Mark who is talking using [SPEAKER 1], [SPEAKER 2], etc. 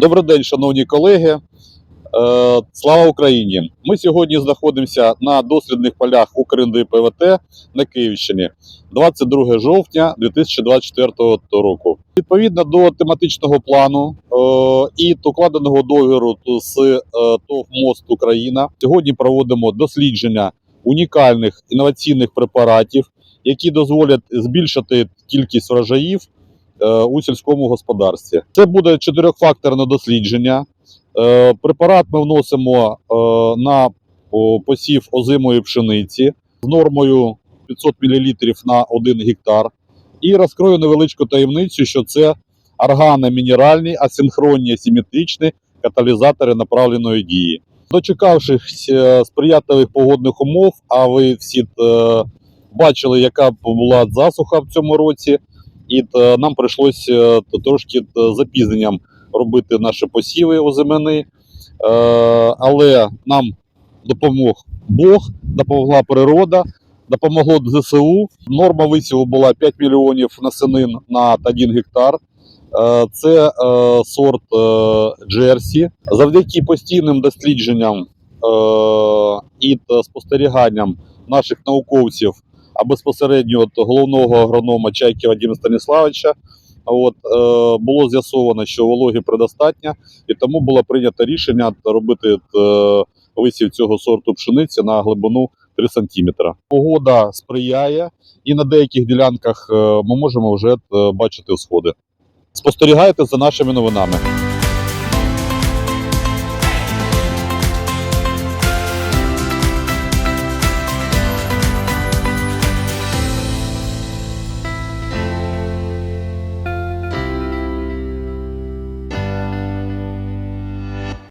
[SPEAKER 1] Добрий день, шановні колеги. Е, Слава Україні! Ми сьогодні знаходимося на дослідних полях Укрінди ПВТ на Київщині 22 жовтня 2024 року. Відповідно до тематичного плану е, і укладеного договору з е, ТОВ Мост Україна, сьогодні проводимо дослідження унікальних інноваційних препаратів, які дозволять збільшити кількість врожаїв у сільському господарстві. Це буде чотирьохфакторне дослідження. Е, Препарат ми вносимо е, на посів озимої пшениці з нормою 500 мл на 1 гектар. І розкрою невеличку таємницю, що це органомінеральні, асинхронні асиметричні каталізатори направленої дії. Дочекавшись е, сприятливих погодних умов, а ви всі е, бачили, яка була засуха в цьому році, і е, нам прийшлося е, трошки запізненням робити наші посіви озимини. Е, але нам допомог Бог, допомогла природа, допомогло ЗСУ. Норма висіву була 5 мільйонів насенин на 1 гектар. Це сорт Джерсі. Завдяки постійним дослідженням і спостеріганням наших науковців, а безпосередньо от головного агронома Чайки Вадима Станіславовича, От е, було з'ясовано, що вологи предостатньо, і тому було прийнято рішення робити е, висів цього сорту пшениці на глибину 3 см. Погода сприяє, і на деяких ділянках е, ми можемо вже е, бачити сходи. Спостерігайте за нашими новинами.